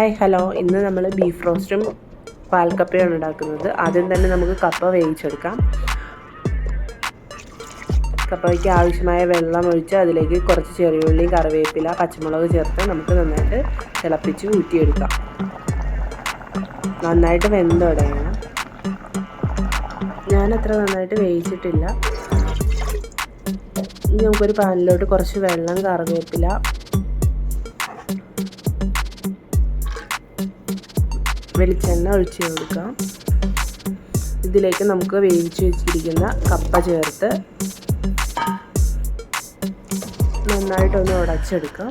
Hi hello. ഇന്ന് നമ്മൾ beef റോസ്റ്റും പാൽക്കപ്പയാണ് ഉണ്ടാക്കുന്നത്. ആദ്യം തന്നെ നമുക്ക് കപ്പ വേവിച്ചെടുക്കാം. കപ്പയ്ക്ക് ആവശ്യമായ വെള്ളം ഒഴിച്ച് അതിലേക്ക് കുറച്ച് ചെറിയുള്ളി കറിവേപ്പില പച്ചമുളക് ചേർത്ത് നമുക്ക് നന്നായിട്ട് തിളപ്പിച്ച് ഊറ്റിയെടുക്കാം. നന്നായിട്ട് വെന്തുടയണം ഞാനത്ര നന്നായിട്ട് വേവിച്ചിട്ടില്ല. ഇനി നമുക്കൊരു പാനിലോട്ട് കുറച്ച് വെള്ളം കറിവേപ്പില വെളിച്ചെണ്ണ ഒഴിച്ച് കൊടുക്കാം. ഇതിലേക്ക് നമുക്ക് വേവിച്ച് വെച്ചിരിക്കുന്ന കപ്പ ചേർത്ത് നന്നായിട്ടൊന്ന് ഉടച്ചെടുക്കാം.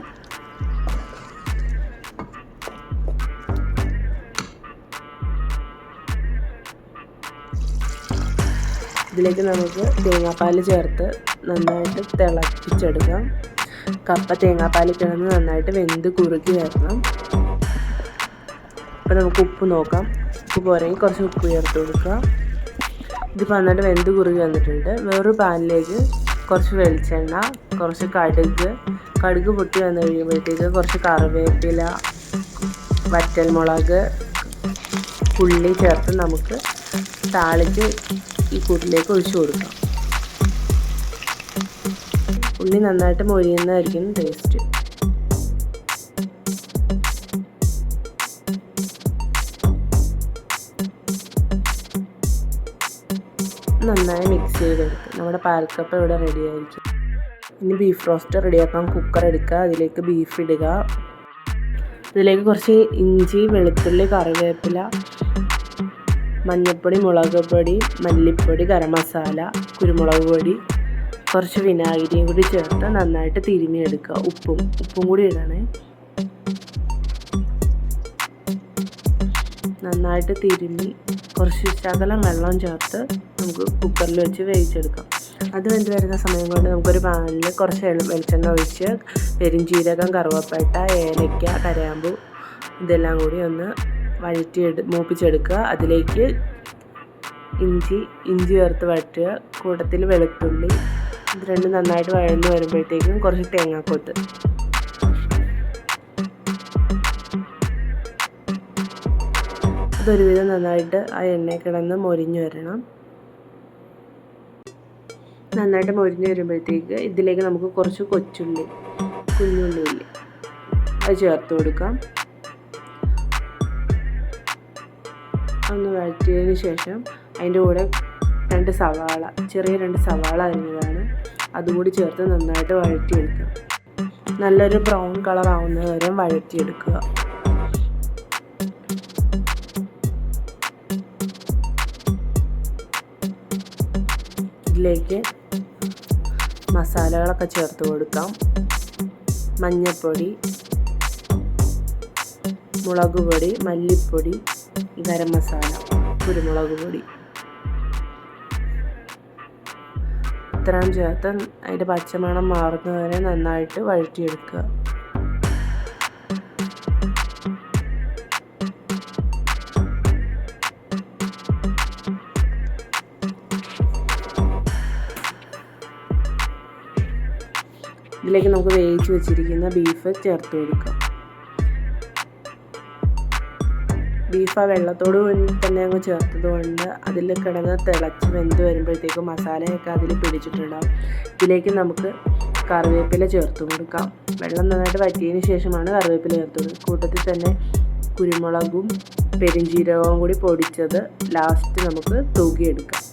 ഇതിലേക്ക് നമുക്ക് തേങ്ങാപ്പാൽ ചേർത്ത് നന്നായിട്ട് തിളപ്പിച്ചെടുക്കാം. കപ്പ തേങ്ങാപ്പാൽ കിടന്ന് നന്നായിട്ട് വെന്ത് കുറുക്കി വരണം. അപ്പോൾ നമുക്ക് ഉപ്പ് നോക്കാം. ഉപ്പ് പോരെങ്കിൽ കുറച്ച് ഉപ്പ് ചേർത്ത് കൊടുക്കാം ഇതിപ്പോൾ നന്നായിട്ട് വെന്ത് കുറുകി വന്നിട്ടുണ്ട്. വേറൊരു പാനിലേക്ക് കുറച്ച് വെളിച്ചെണ്ണ കുറച്ച് കടുക്. കടുക് പൊട്ടി വന്നു കഴിയുമ്പോഴത്തേക്ക് കുറച്ച് കറിവേപ്പില വറ്റൽമുളക് ഉള്ളി ചേർത്ത് നമുക്ക് താളിച്ച് ഈ കൂട്ടിലേക്ക് ഒഴിച്ചു കൊടുക്കാം. ഉള്ളി നന്നായിട്ട് മൊരിയുന്നതായിരിക്കും ടേസ്റ്റ് നന്നായി മിക്സ് ചെയ്തെടുക്കുക നമ്മുടെ പാൽക്കപ്പ ഇവിടെ റെഡി ആയിരിക്കും. ഇനി ബീഫ് റോസ്റ്റ് റെഡിയാക്കാൻ കുക്കർ എടുക്കുക. അതിലേക്ക് ബീഫ് ഇടുക. ഇതിലേക്ക് കുറച്ച് ഇഞ്ചി വെളുത്തുള്ളി കറിവേപ്പില മഞ്ഞൾപ്പൊടി മുളക് പൊടി മല്ലിപ്പൊടി ഗരം മസാല കുരുമുളക് പൊടി കുറച്ച് വിനാഗിരിയും കൂടി ചേർത്ത് നന്നായിട്ട് തിരുമിയെടുക്കുക ഉപ്പും ഉപ്പും കൂടി ഇടണേ. നന്നായിട്ട് തിരുമ്മി കുറച്ച് ശകലം വെള്ളം ചേർത്ത് നമുക്ക് കുക്കറിൽ വെച്ച് വേവിച്ചെടുക്കാം. അത് വെന്ത് വരുന്ന സമയം കൊണ്ട് നമുക്കൊരു പാനിൽ കുറച്ച് വെളിച്ചെണ്ണ ഒഴിച്ച് പെരുംജീരകം കറുവപ്പട്ട ഏലയ്ക്ക കരയാമ്പൂ ഇതെല്ലാം കൂടി ഒന്ന് വഴറ്റി എടു മൂപ്പിച്ചെടുക്കുക. അതിലേക്ക് ഇഞ്ചി ഇഞ്ചി ചേർത്ത് വഴറ്റുക. കൂട്ടത്തിൽ വെളുത്തുള്ളി ഇത് രണ്ടും നന്നായിട്ട് വഴന്ന് വരുമ്പോഴത്തേക്കും കുറച്ച് തേങ്ങാക്കൊത്ത്. അതൊരുവിധം നന്നായിട്ട് ആ എണ്ണയിൽ കിടന്ന് മൊരിഞ്ഞു വരണം. നന്നായിട്ട് മൊരിഞ്ഞു വരുമ്പോഴത്തേക്ക് ഇതിലേക്ക് നമുക്ക് കുറച്ച് കൊച്ചുള്ളി കുഞ്ഞുള്ളി ഇല്ലേ അത് ചേർത്ത് കൊടുക്കാം. ഒന്ന് വഴറ്റിയതിന് ശേഷം അതിന്റെ കൂടെ രണ്ട് സവാള ചെറിയ രണ്ട് സവാള അരിഞ്ഞതാണ്. അതുകൂടി ചേർത്ത് നന്നായിട്ട് വഴറ്റിയെടുക്കുക നല്ലൊരു ബ്രൗൺ കളർ ആവുന്നത് വരെ വഴറ്റിയെടുക്കുക. ഇതിലേക്ക് മസാലകളൊക്കെ ചേർത്ത് കൊടുക്കാം. മഞ്ഞൾപ്പൊടി മുളക് പൊടി മല്ലിപ്പൊടി ഗരം മസാല കുരുമുളക് പൊടി. ഇത്രയും ചേർത്ത് അതിന്റെ പച്ചമണം മാറുന്നതുവരെ നന്നായിട്ട് വഴറ്റിയെടുക്കുക. ഇതിലേക്ക് നമുക്ക് വേവിച്ച് വെച്ചിരിക്കുന്ന ബീഫ് ചേർത്ത് കൊടുക്കാം. ബീഫ് ആ വെള്ളത്തോട് തന്നെ അങ്ങ് ചേർത്തത് കൊണ്ട് അതിൽ കിടന്ന് തിളച്ച് വെന്ത് വരുമ്പോഴത്തേക്കും മസാലയൊക്കെ അതിൽ പിടിച്ചിട്ടുണ്ടാവും. ഇതിലേക്ക് നമുക്ക് കറിവേപ്പില ചേർത്ത് കൊടുക്കാം. വെള്ളം നന്നായിട്ട് വറ്റിയതിന് ശേഷമാണ് കറിവേപ്പില ചേർത്ത് കൊടുക്കുക. കൂട്ടത്തിൽ തന്നെ കുരുമുളകും പെരിഞ്ചീരകവും കൂടി പൊടിച്ചത് ലാസ്റ്റ് നമുക്ക് തൂക്കിയെടുക്കാം